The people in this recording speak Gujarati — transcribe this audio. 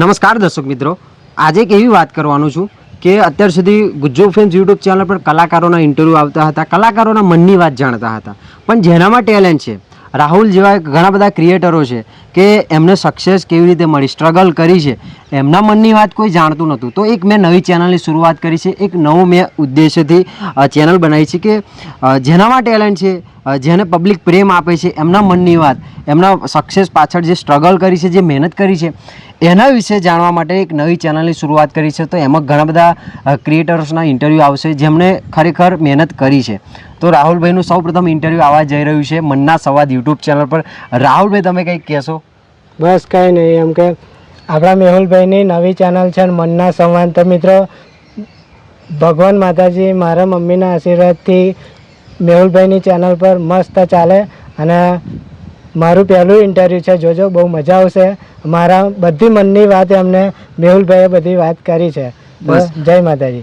નમસ્કાર દર્શક મિત્રો. આજે એક એવી વાત કરવાનું છું કે અત્યાર સુધી ગુજ્જો ફેન્સ યુટ્યુબ ચેનલ પર કલાકારોના ઇન્ટરવ્યૂ આવતા હતા, કલાકારોના મનની વાત જાણતા હતા. પણ જેનામાં ટેલેન્ટ છે રાહુલ જેવા ઘણા બધા ક્રિએટરો છે કે એમને સક્સેસ કેવી રીતે મળી સ્ટ્રગલ કરી છે, એમના મનની વાત કોઈ જાણતું નહોતું. તો એક મેં નવી ચેનલની શરૂઆત કરી છે, એક નવું મેં ઉદ્દેશ્યથી ચેનલ બનાવી છે કે જેનામાં ટેલેન્ટ છે જેને પબ્લિક પ્રેમ આપે છે, એમના મનની વાત, એમના સક્સેસ પાછળ જે સ્ટ્રગલ કરી છે, જે મહેનત કરી છે, એના વિશે જાણવા માટે એક નવી ચેનલની શરૂઆત કરી છે. તો એમાં ઘણા બધા ક્રિએટર્સના ઇન્ટરવ્યૂ આવશે જેમણે ખરેખર મહેનત કરી છે. તો રાહુલભાઈનું સૌ પ્રથમ ઇન્ટરવ્યૂ આવવા જઈ રહ્યું છે મનના સંવાદ યુટ્યુબ ચેનલ પર. રાહુલભાઈ તમે કંઈક કહેશો? બસ કંઈ નહીં એમ કે આપણા મેહુલભાઈની નવી ચેનલ છે મનના સંવાદ. તો મિત્રો ભગવાન માતાજી મારા મમ્મીના આશીર્વાદથી મેહુલભાઈની ચેનલ પર મસ્ત ચાલે અને મારું પહેલું ઇન્ટરવ્યૂ છે. જોજો બહુ મજા આવશે. મારા બધી મનની વાત એમને મેહુલભાઈએ બધી વાત કરી છે. બસ. જય માતાજી.